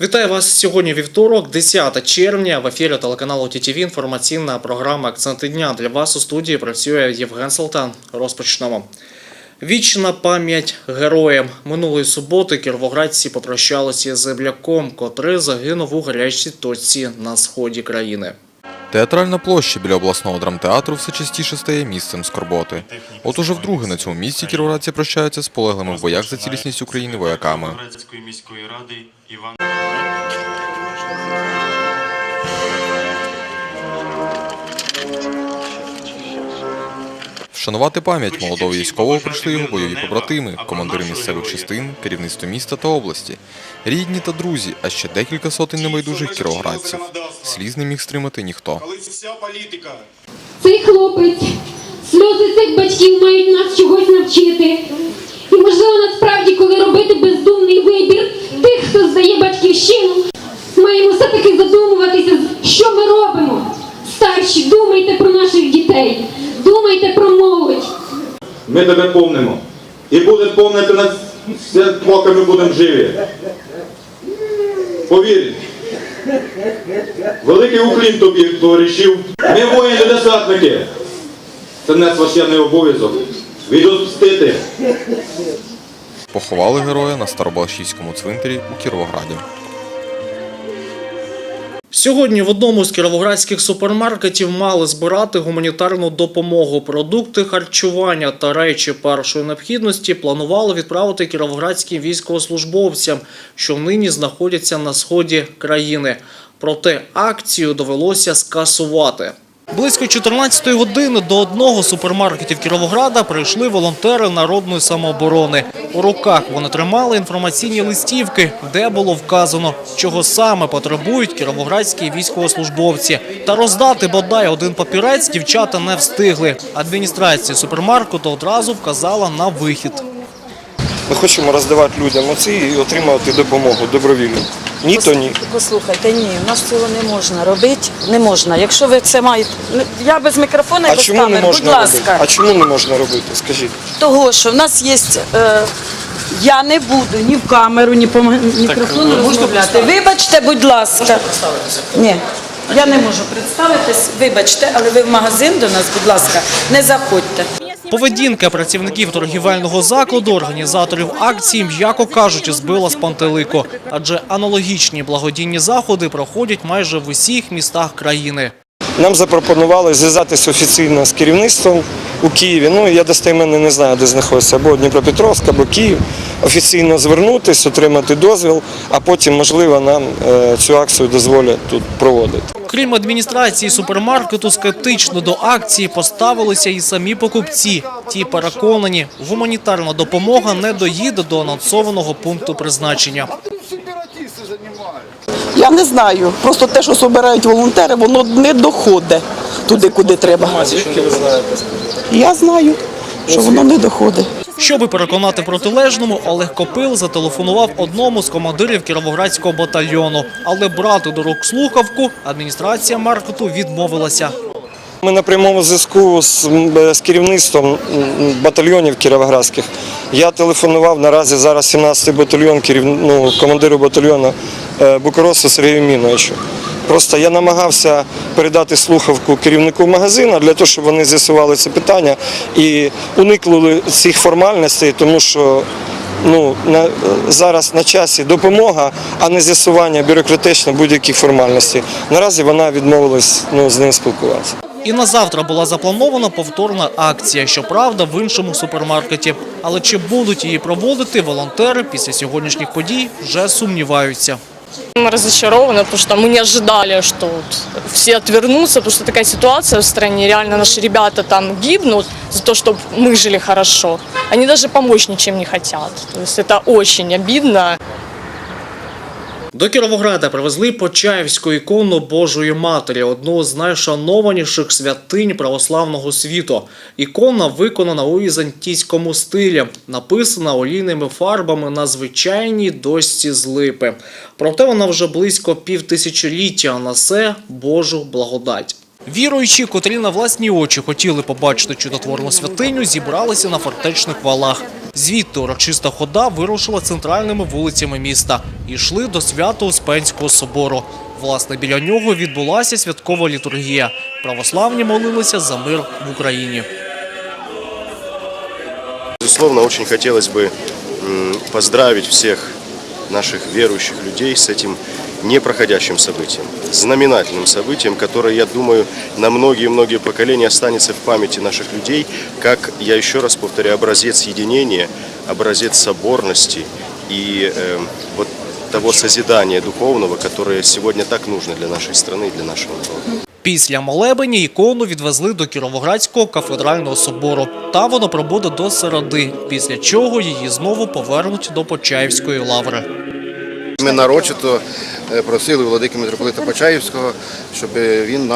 Вітаю вас сьогодні вівторок, 10 червня. В ефірі телеканалу ТІТІВІ інформаційна програма Акценти дня. Для вас у студії працює Євген Салтан. Розпочнемо. Вічна пам'ять героям. Минулої суботи кіровоградці попрощалися з земляком, котрий загинув у гарячій точці на сході країни. Театральна площа біля обласного драмтеатру все частіше стає місцем скорботи. От уже вдруге на цьому місці кіровоградці прощаються з полеглими в боях за цілісність України вояками. Міської ради Іван Вшанувати пам'ять молодого військового прийшли його бойові побратими, командири місцевих частин, керівництво міста та області, рідні та друзі, а ще декілька сотень небайдужих кіровоградців. Сліз не міг стримати ніхто. коли вся політика Цей хлопець, сльози цих батьків мають нас чогось навчити. І можливо, насправді, коли робити бездумний вибір тих, хто здає батьківщину, маємо все-таки задумуватися, що ми робимо. Старші, думайте про наших дітей, думайте про. Ми тебе помнимо. І будемо помнити нас поки ми будемо живі. Повір. Великий уклін тобі, товаришів. Ми воїни-десантники. Це наш священний обов'язок. Відомстити. Поховали героя на Старобалашівському цвинтарі у Кіровограді. Сьогодні в одному з кіровоградських супермаркетів мали збирати гуманітарну допомогу. Продукти харчування та речі першої необхідності планували відправити кіровоградським військовослужбовцям, що нині знаходяться на сході країни. Проте акцію довелося скасувати. Близько 14 години до одного супермаркетів Кіровограда прийшли волонтери народної самооборони. У руках вони тримали інформаційні листівки, де було вказано, чого саме потребують кіровоградські військовослужбовці. Та роздати бодай один папірець дівчата не встигли. Адміністрація супермаркету одразу вказала на вихід. Ми хочемо роздавати людям оці і отримувати допомогу добровільно. Ні, то ні. Послухайте, ні, у нас цього не можна робити. Не можна. Якщо ви це маєте. Ну, Я без мікрофона і А без чому не камер, можна будь ласка. робити? А чому не можна робити? Скажіть. Того, що в нас є. Е, я не буду ні в камеру, ні по м- мікрофону розмовляти. Вибачте, будь ласка. Ні. Я не можу представитись, вибачте, але ви в магазин до нас, будь ласка, не заходьте. Поведінка працівників торгівельного закладу, організаторів акції, м'яко кажучи, збила з пантелику, адже аналогічні благодійні заходи проходять майже в усіх містах країни. Нам запропонували зв'язатися офіційно з керівництвом у Києві. Ну, я достеменно не знаю, де знаходиться, або Дніпропетровськ, або Київ. Офіційно звернутися, отримати дозвіл, а потім, можливо, нам е, цю акцію дозволять тут проводити. Крім адміністрації супермаркету, скептично до акції поставилися і самі покупці. Ті переконані, гуманітарна допомога не доїде до анонсованого пункту призначення. Я не знаю. Просто те, що збирають волонтери, воно не доходить туди, куди треба. Звідки ви знаєте? Я знаю, що воно не доходить. Щоби переконати протилежному, Олег Копил зателефонував одному з командирів кіровоградського батальйону, але брати до рук слухавку адміністрація маркету відмовилася. Ми на прямому зв'язку з, з керівництвом батальйонів кіровоградських. Я телефонував наразі зараз 17-й батальйон, керів, ну, командиру батальйону е, Букоросу Сергію Міновичу. Просто я намагався передати слухавку керівнику магазину для того, щоб вони з'ясували це питання і уникли цих формальностей, тому що ну, на, зараз на часі допомога, а не з'ясування бюрократично будь-яких формальностей. Наразі вона відмовилась ну, з ним спілкуватися. І на завтра була запланована повторна акція, щоправда, в іншому супермаркеті. Але чи будуть її проводити волонтери після сьогоднішніх подій, вже сумніваються. Мы разочарованы, потому что мы не ожидали, что вот все отвернутся, потому что такая ситуация в стране, реально наши ребята там гибнут за то, чтобы мы жили хорошо. Они даже помочь ничем не хотят. То есть это очень обидно. До Кіровограда привезли Почаївську ікону Божої Матері, одну з найшанованіших святинь православного світу. Ікона виконана у візантійському стилі, написана олійними фарбами на звичайній дошці з липи. Проте вона вже близько півтисячоліття несе Божу благодать. Віруючі, котрі на власні очі хотіли побачити чудотворну святиню, зібралися на фортечних валах. Звідти урочиста хода вирушила центральними вулицями міста і йшли до Свято-Успенського собору. Власне, біля нього відбулася святкова літургія. Православні молилися за мир в Україні. Безусловно, очень хотелось бы м, поздравить всех наших верующих людей с этим непроходящим событием, знаменательным событием, которое, я думаю, на многие-многие поколения останется в памяти наших людей, как, я еще раз повторяю, образец единения, образец соборности и э, вот того созидания духовного, которое сегодня так нужно для нашей страны и для нашего народа. Після молебені ікону відвезли до Кіровоградського кафедрального собору. Там воно пробуде до середи, після чого її знову повернуть до Почаївської лаври. Ми нарочито е, просили владики митрополита Почаївського, щоб він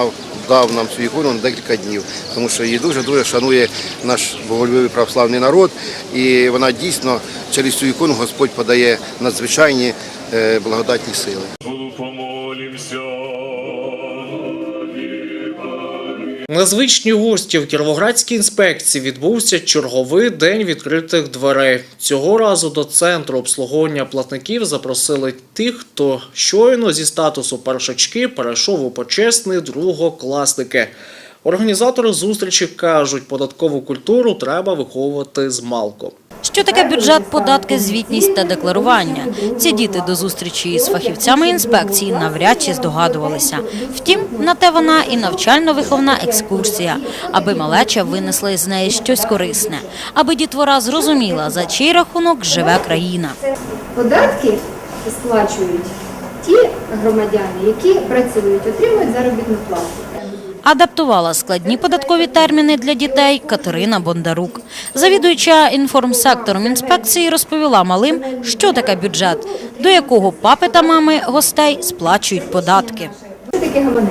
дав нам цю ікону на декілька днів, тому що її дуже дуже шанує наш боголюбивий православний народ, і вона дійсно через цю ікону Господь подає надзвичайні е, благодатні сили. На звичні гості в Кіровоградській інспекції відбувся черговий день відкритих дверей. Цього разу до центру обслуговування платників запросили тих, хто щойно зі статусу першачки перейшов у почесний другокласники. Організатори зустрічі кажуть, податкову культуру треба виховувати з малку. Що таке бюджет, податки, звітність та декларування? Ці діти до зустрічі з фахівцями інспекції навряд чи здогадувалися. Втім, на те вона і навчально-виховна екскурсія, аби малеча винесла із неї щось корисне, аби дітвора зрозуміла, за чий рахунок живе країна. Податки сплачують ті громадяни, які працюють, отримують заробітну плату. Адаптувала складні податкові терміни для дітей Катерина Бондарук. Завідуюча інформсектором інспекції розповіла малим, що таке бюджет, до якого папи та мами гостей сплачують податки. Це таке гаманець.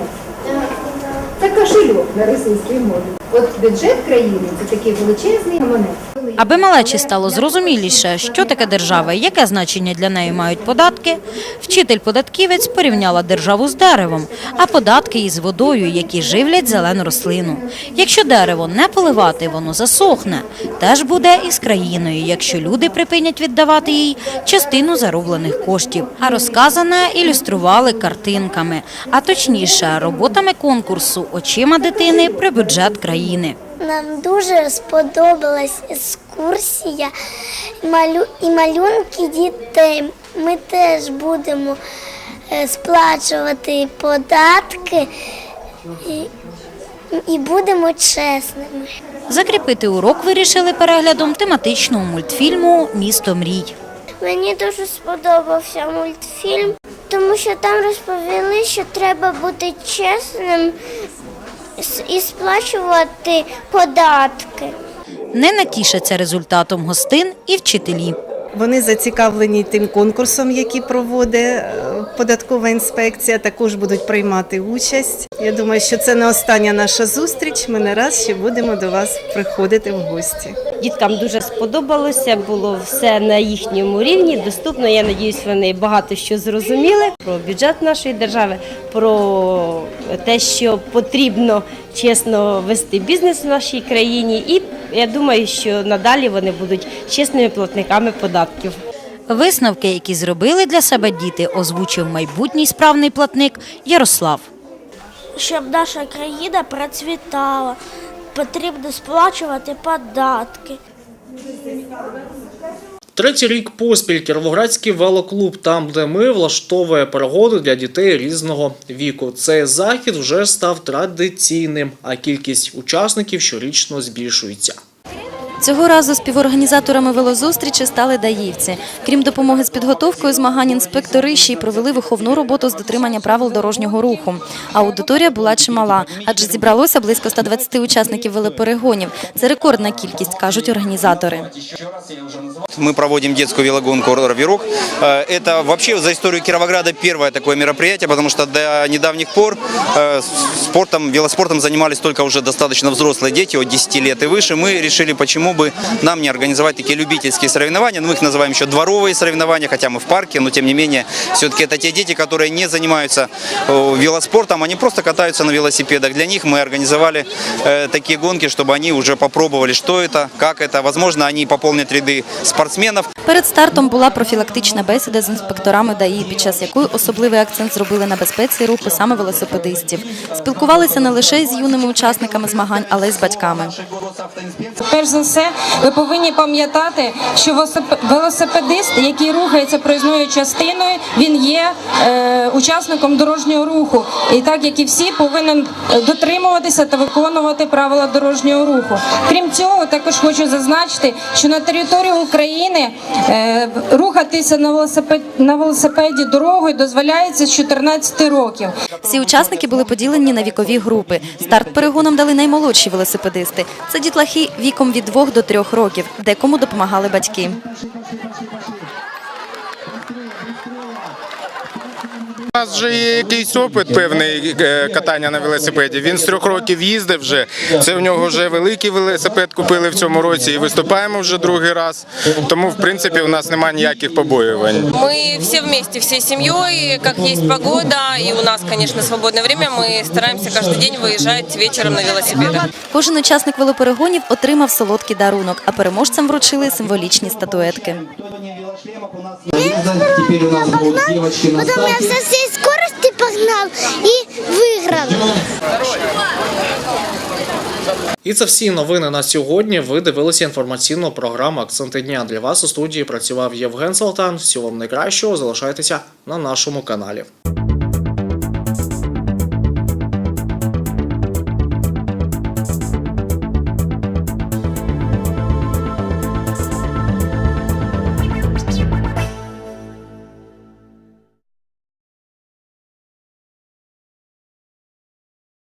Це кошельок на російській мові. От бюджет країни це такий величезний гаманець. Аби малечі стало зрозуміліше, що таке держава і яке значення для неї мають податки, вчитель-податківець порівняла державу з деревом, а податки із водою, які живлять зелену рослину. Якщо дерево не поливати, воно засохне. Теж буде і з країною, якщо люди припинять віддавати їй частину зароблених коштів. А розказане ілюстрували картинками, а точніше роботами конкурсу очима дитини про бюджет країни. Нам дуже сподобалась екскурсія і малюнки дітей. Ми теж будемо е, сплачувати податки і, і будемо чесними. Закріпити урок вирішили переглядом тематичного мультфільму Місто мрій. Мені дуже сподобався мультфільм, тому що там розповіли, що треба бути чесним і сплачувати податки. Не натішаться результатом гостин і вчителі. Вони зацікавлені тим конкурсом, який проводить е, податкова інспекція. Також будуть приймати участь. Я думаю, що це не остання наша зустріч. Ми не раз ще будемо до вас приходити в гості. Діткам дуже сподобалося, було все на їхньому рівні, доступно. Я надіюсь, вони багато що зрозуміли про бюджет нашої держави, про те, що потрібно чесно вести бізнес в нашій країні. І я думаю, що надалі вони будуть чесними платниками податків. Висновки, які зробили для себе діти, озвучив майбутній справний платник Ярослав. Щоб наша країна процвітала, потрібно сплачувати податки. Третій рік поспіль Кіровоградський велоклуб там, де ми влаштовує перегоди для дітей різного віку. Цей захід вже став традиційним, а кількість учасників щорічно збільшується. Цього разу співорганізаторами велозустрічі стали даївці. Крім допомоги з підготовкою змагань, інспектори ще й провели виховну роботу з дотримання правил дорожнього руху. Аудиторія була чимала, адже зібралося близько 120 учасників велоперегонів. Це рекордна кількість, кажуть організатори. Мы проводим детскую велогонку «Равирок». Э, Это вообще за историю Кировограда первое такое мероприятие, потому что до недавних пор э, спортом, велоспортом занимались только уже достаточно взрослые дети от 10 лет и выше. Мы решили, почему почему бы нам не организовать такие любительские соревнования, ну, мы их называем еще дворовые соревнования, хотя мы в парке, но тем не менее, все-таки это те дети, которые не занимаются э, велоспортом, они просто катаются на велосипедах. Для них мы организовали э, такие гонки, чтобы они уже попробовали, что это, как это. Возможно, они пополнят ряды спортсменов. Перед стартом була профілактична бесіда з інспекторами ДАІ, під час якої особливий акцент зробили на безпеці руху саме велосипедистів. Спілкувалися не лише з юними учасниками змагань, але й з батьками. Перш за все, ви повинні пам'ятати, що велосип- велосипедист, який рухається проїзною частиною, він є е, учасником дорожнього руху. І так як і всі, повинен е, дотримуватися та виконувати правила дорожнього руху. Крім цього, також хочу зазначити, що на території України е, рухатися на велосипеді, на велосипеді дорогою дозволяється з 14 років. Всі учасники були поділені на вікові групи. Старт перегонам дали наймолодші велосипедисти. Це дітлахи віком від 2 до трьох років, декому допомагали батьки. У нас вже є якийсь опит певний е, катання на велосипеді. Він з трьох років їздив вже. Це в нього вже великий велосипед купили в цьому році і виступаємо вже другий раз. Тому, в принципі, у нас немає ніяких побоювань. Мы все вместе, всей семьей, как есть погода, и у нас, конечно, свободное время, мы стараемся каждый день выезжать вечером на велосипедах. Кожен учасник велоперегонів отримав солодкий дарунок, а переможцям вручили символічні статуетки. Теперь у нас будут девочки на Потом я со всей скорости погнал и выиграл. І це всі новини на сьогодні. Ви дивилися інформаційну програму Акценти дня. Для вас у студії працював Євген Салтан. Всього вам найкращого. Залишайтеся на нашому каналі.